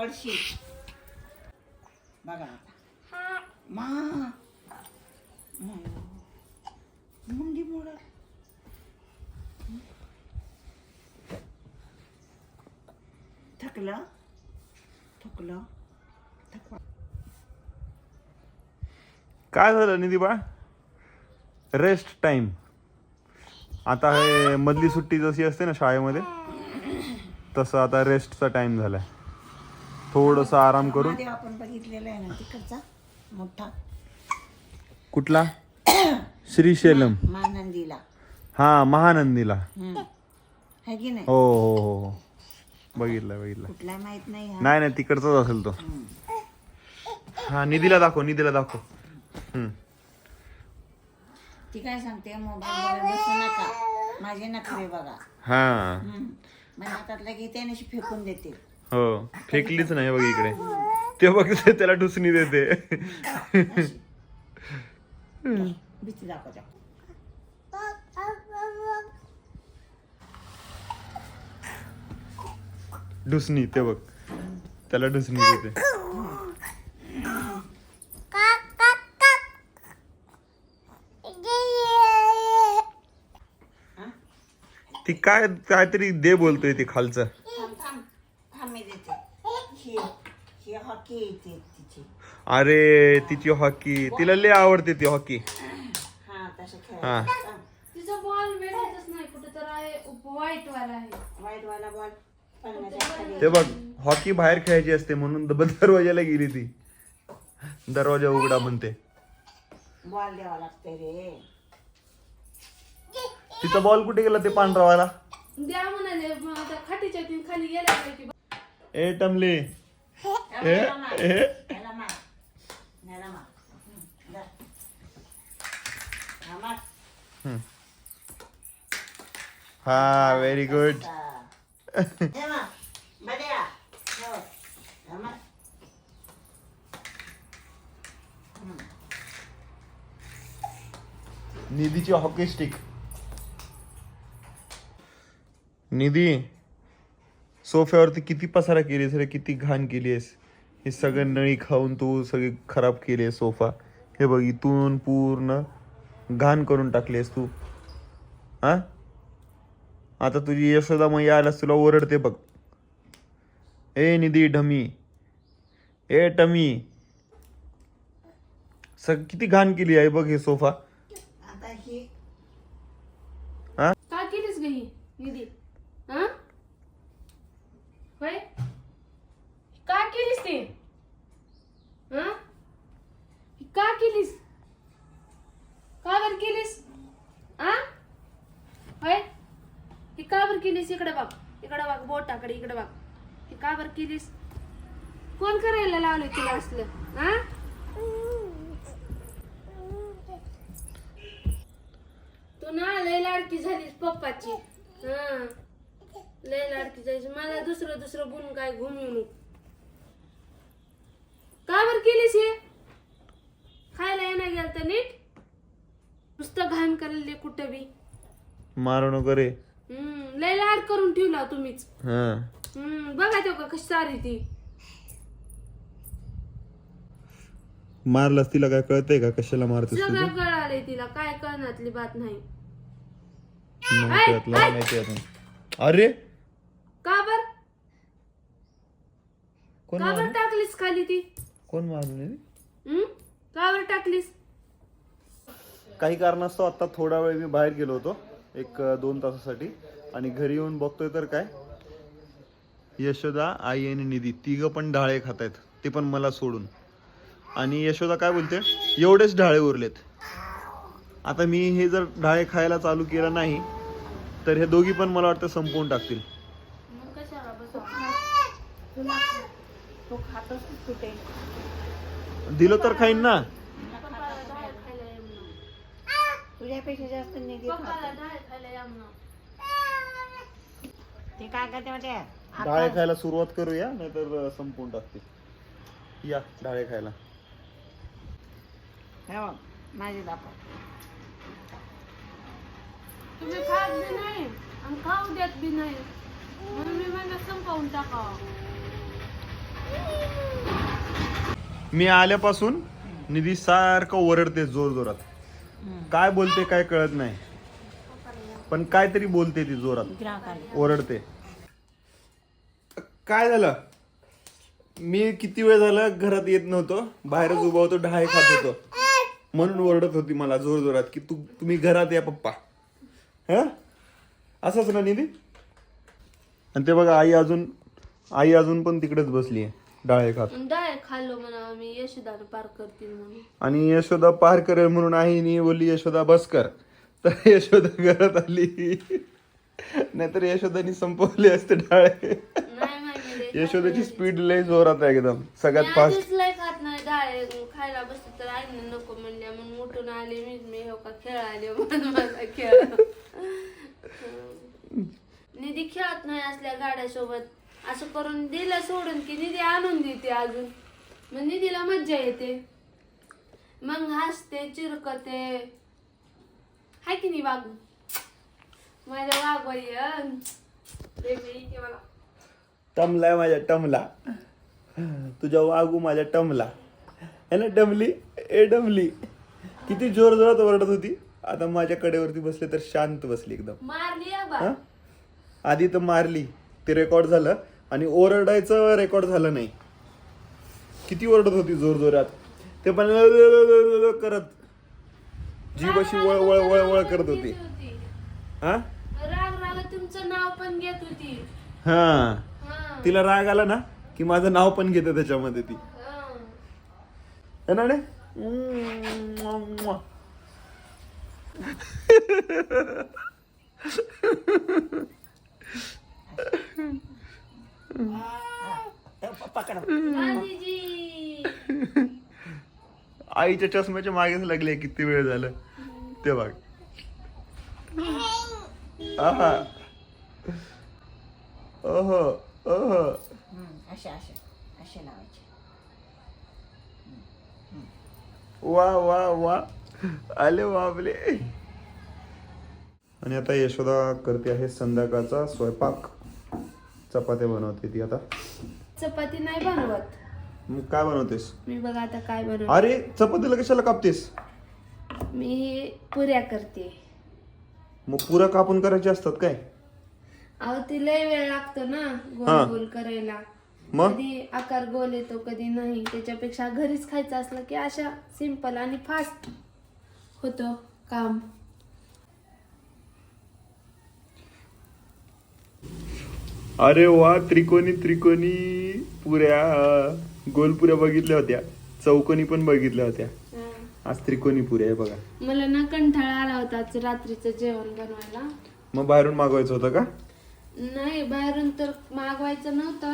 पडशी. बघा आता. मा. मुंडी मोड. थकलं. थकलं. थकवा. काय झालं निधी बा रेस्ट टाइम आता हे मधली सुट्टी जशी असते ना शाळेमध्ये तसं आता रेस्टचा टाइम झालाय. थोडस आराम करून. महादेव आपण बघितलेला आहे ना तिकडचा. मोठा. कुठला? श्रीशैलम. मानंदीला हा महानंदीला. हम्म. है की नाही? हो हो हो हो. बघितलं बघितलं. कुठला माहीत नाही हा. नाही नाही तिकडचाच असेल तो. हा निधीला दाखव निधीला दाखव. हम्म. ती काय सांगते मोबाईल बसू नका. माझे नखरे बघा. हा. हम्म. मग हातातला घेते आणि अशी फेकून देते हो फेकलीच नाही बघ इकडे. ते बघ त्याला ढुसणी देते. भीती दाखवते ढुसणी ते बघ. त्याला ढुसणी देते. ती काय काहीतरी दे बोलतोय ती खालचं थांब थांब थांब मी देते ही ही हॉकी येते तिची. अरे तिची हॉकी. तिला लय आवडते ती हॉकी. हा तसं हा. तिचा बॉल भेटतच नाही कुठे तर आहे व्हाईट वाला आहे. वाईट वाला बॉल खाली ते बघ हॉकी बाहेर खेळायची असते म्हणून द- दरवाजाला गेली ती. दरवाजा उघडा म्हणते. बॉल द्यावा लागते रे. तिचा बॉल कुठे गेला ते पांढरावाला? द्या म्हणाले मग आता खाटीच्या तीन खाली गेल्या की ए टमले. ए याला मार. ए याला मार. याला मार. हम्म, जा. हा, मार. हा व्हेरी गुड हा. हे मार. बड्या. ठेव. हा, मार. निधीची हॉकी स्टिक निधी सोफ्यावरती किती पसारा केलीस रे? किती घाण केलीस? हे सगळं नळी खाऊन तू सगळी खराब केली सोफा. हे बघ इथून पूर्ण घाण करून टाकलीस तू. हा आता तुझी यशोदा मैया आल्यास तुला ओरडते बघ. ए निधी ढमी. ए टमी. सग किती घाण केली आहे बघ हे सोफा. आता ही का केलीस ग ही निधी हा होय का केलीस ते हा का केलीस का बर केलीस आ होय ही का बरं केलीस इकडे बघ इकडे बघ बोटाकडे इकडे बघ. ही का बरं केलीस? कोण करायला लावलं तुला असलं हा? तू ना लय लाडकी झालीस पप्पाची हा. लय लाडकी झालीस. मला दुसरं दुसरं बोलून काय घुम का बर केलीस हे? खायला येणार गेलं तर नीट? नुसतं घाण करायला कुठं बी. मारू नको रे. लय लाड करून ठेवला तुम्हीच. हा. हम्म बघा तो का कशी सारी ती. मारलास तिला काय कळतंय का? कशाला मारतेस सगळं तुझं कळाले तिला. काय कळण्यातली बात नाही. कळत. अरे! का बर? कोण का बर मारलं? टाकलीस खाली ती? कोण मारलं? रे? हम्म? का बर टाकलीस? काही कारणास्तव आता थोडा वेळ मी बाहेर गेलो होतो एक अं, दोन तासासाठी. आणि घरी येऊन बघतोय तर काय? यशोदा आई आणि निधी तिघ पण ढाळे खात आहेत ते पण मला सोडून. आणि यशोदा काय बोलते? एवढेच ढाळे उरलेत. आता मी हे जर ढाळे खायला चालू केलं नाही तर हे दोघी पण मला वाटतं संपवून टाकतील. मग कशाला बसवा तुला तो खातोस कुठे दिलं तर खाईन ना. तुझ्यापेक्षा जास्त निधी पप्पाला डाळ खायला या म्हणून. ते काय करते आहे? ढाळे खायला सुरुवात करूया नाहीतर संपवून टाकतील या ढाळे खायला. हे बघ, माझी दाखव तुम्ही खात बी नाही आणि खाऊ देत बी नाही. म्हणून मी म्हणलं संपवून टाकावं. मी आल्यापासून निधी सारखं ओरडते जोर जोरात. काय बोलते काय कळत नाही. पण काहीतरी बोलते ती जोरात. ओरडते. काय झालं? मी किती वेळ झालं घरात येत नव्हतो. बाहेरच उभा होतो ढाळे खात होतो. म्हणून ओरडत होती मला जोर जोरात की तू तुम्ही घरात या पप्पा. ह? असंच ना निधी? आणि ते बघा आई अजून आई अजून पण तिकडेच बसली आहे डाळे खात. डाळ खाल्लो म्हणा मी यशोदानं पार करतील म्हणून. आणि यशोदा पार करेल म्हणून आईने बोलली यशोदा बस कर. तर यशोदा घरात आली. नाहीतर यशोदानी संपवले असते डाळे. नाही यशोदाची स्पीड लय जोरात आहे एकदम. सगळ्यात फास्ट लय खात नाही डाळ खायला बसते तर आईने नको म्हणल्या म्हणून उठून आले मी मी हो का खेळाले म्हणून मला खेळ. निधी खेळत नाही असल्या गाड्यासोबत. असं करून दिलं सोडून की निधी आणून देते अजून. मग निधीला मज्जा येते. मग हसते चिरकते. हाय की नाही वागू माझ्या वागवाई मला. टमलाय माझ्या टमला. तुझ्या वागू माझ्या टमला. है ना डमली ए डमली किती जोर जोरात ओरडत होती. आता माझ्या कडेवरती बसले तर शांत बसली एकदम. मारली अग बा हा? आधी तर मारली. ते रेकॉर्ड झालं आणि ओरडायचं रेकॉर्ड झालं नाही. किती ओरडत होती जोर जोरात. ते पण करत. जीभ अशी वळ वळ वळ वळ करत होती. हा राग राग तुमचं नाव पण घेत होती. हा, तिला राग आला ना की माझं नाव पण घेते त्याच्यामध्ये ती. हा. ना रे? आईच्या चष्म्याच्या मागेच लागले किती वेळ झालं. ते बघ. आहा. ओहो. असे असे लावायचे. वा वा वा. आले बाबले. आणि आता यशोदा करते आहे संध्याकाळचा स्वयंपाक. चपात्या बनवते ती आता. चपाती नाही बनवत. मग काय बनवतेस? मी बघा आता काय बनव अरे चपातीला कशाला कापतेस? मी पुऱ्या करते. मग पुरा कापून करायचे असतात काय? अहो ती लय वेळ लागतो ना. गोल गोल करायला. मग? कधी आकार गोल येतो कधी नाही. त्याच्यापेक्षा घरीच खायचं असलं की अशा सिंपल आणि फास्ट होतं काम. अरे वा त्रिकोणी त्रिकोणी पुऱ्या. गोल पुऱ्या बघितल्या होत्या. चौकोनी पण बघितल्या होत्या. आज त्रिकोणी पुऱ्या आहे बघा. मला ना कंटाळा आला होता आज रात्रीचं जेवण बनवायला. मग बाहेरून मागवायचं होतं का? नाही बाहेरून तर मागवायचं नव्हतं.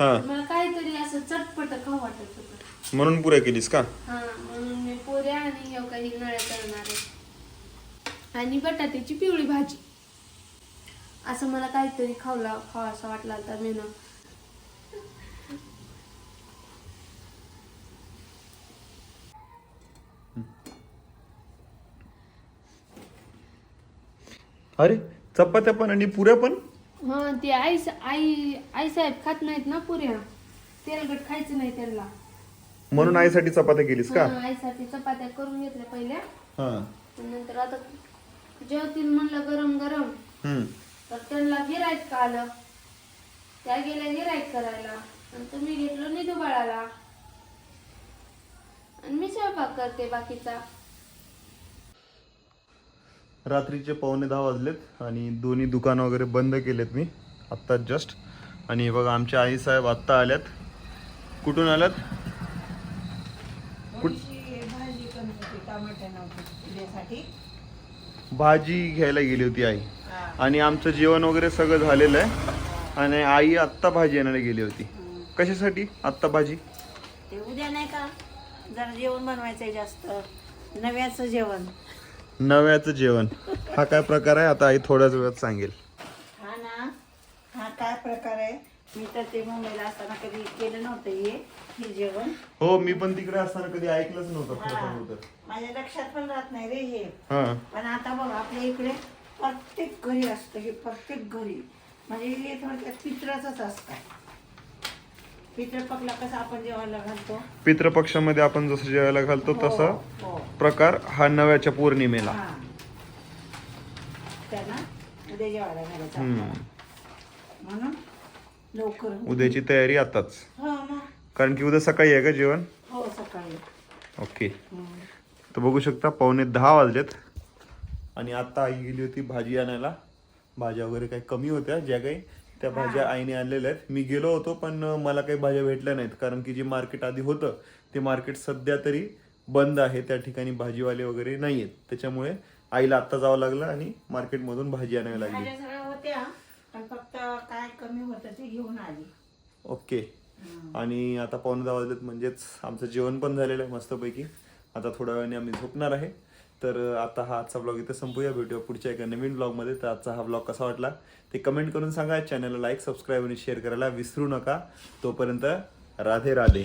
हा. मला काहीतरी असं चटपट खाऊ वाटत होतं. म्हणून पुऱ्या केलीस का? हा म्हणून मी पोऱ्या आणि काही नळ्या करणार आहे. आणि बटाट्याची पिवळी भाजी. असं मला काहीतरी खावला खावा असं वाटला होता मेनू. अरे चपात्या पण आणि पुऱ्या पण? हा ती आई आई आई साहेब खात नाहीत ना पुऱ्या. तेलकट खायचं नाही त्यांना. म्हणून आईसाठी चपात्या केलीस का? हा, आईसाठी चपात्या करून घेतल्या पहिल्या. हा. आणि नंतर आता जेवतील म्हणलं गरम गरम. हम्म. तर त्यांना गिरायक का आलं? त्या गेल्या गिरायक करायला. आणि तुम्ही घेतलो निधू बाळाला. आणि मी स्वयंपाक करते बाकीचा. रात्रीचे पावणे दहा वाजलेत आणि दोन्ही दुकानं वगैरे बंद केलेत मी. आत्ता जस्ट आणि बघा आमच्या आई साहेब आत्ता आल्यात. कुठून आल्यात? पुऱ्यासाठी भाजी घ्यायला गेली होती आई. आणि आमचं जेवण वगैरे सगळं झालेलं आहे. आणि आई आत्ता भाजी आणायला गेली होती. कशासाठी आत्ता भाजी? ते उद्या नाही का? जरा जेवण बनवायचंय जास्त. नव्याचं जेवण. नव्याचं जेवण. हा काय प्रकार आहे? आता आई थोड्याच वेळात सांगेल. हा ना. हा काय प्रकार आहे? मी तर ते मुंबईला असताना कधी केलं नव्हतं हे हे जेवण. हो मी पण तिकडे असताना कधी ऐकलंच नव्हतं खरं. सांगू तर. माझ्या लक्षात पण राहत नाही रे हे. हा. पण आता बघ आपल्या इकडे प्रत्येक घरी असतं हे प्रत्येक घरी. म्हणजे हे थोडक्यात पित्राचंच असतं. पितृपकला कसं आपण जेवायला घालतो पितृपक्षामध्ये आपण जसं जेवायला घालतो हो, तसा हो. प्रकार हा नव्याच्या पौर्णिमेला हा. त्यांना उद्या जेवायला घालायचं हम्म. आपल्याला. म्हणून लवकर उद्याची तयारी आताच हो मग कारण की उद्या सकाळी आहे का जेवण हो सकाळी ओके हम्म. तर बघू शकता पावणे दहा वाजलेत आणि आता आई गेली होती भाजी आणायला भाज्या वगैरे काही कमी होत्या ज्या काही त्या भाज्या आईने आणलेल्या आहेत. मी गेलो होतो पण मला काही भाज्या भेटल्या नाहीत. कारण की जे मार्केट आधी होतं ते मार्केट सध्या तरी बंद आहे. त्या ठिकाणी भाजीवाले वगैरे नाही आहेत त्याच्यामुळे आईला आत्ता जावं लागलं आणि मार्केटमधून भाजी आणावी लागली. होत्या पण फक्त काय कमी होतं ते घेऊन आली. ओके. आणि आता पावणे दहा वाजलेत म्हणजेच आमचं जेवण पण झालेलं आहे मस्तपैकी. आता थोड्या वेळाने आम्ही झोपणार आहे. तर आता हा आजचा ब्लॉग इथे संपूया. भेटूया पुढच्या एका नवीन ब्लॉगमध्ये तर आजचा हा ब्लॉग कसा वाटला ते कमेंट करून सांगा. चॅनलला लाईक सबस्क्राईब आणि शेअर करायला विसरू नका. तोपर्यंत राधे राधे.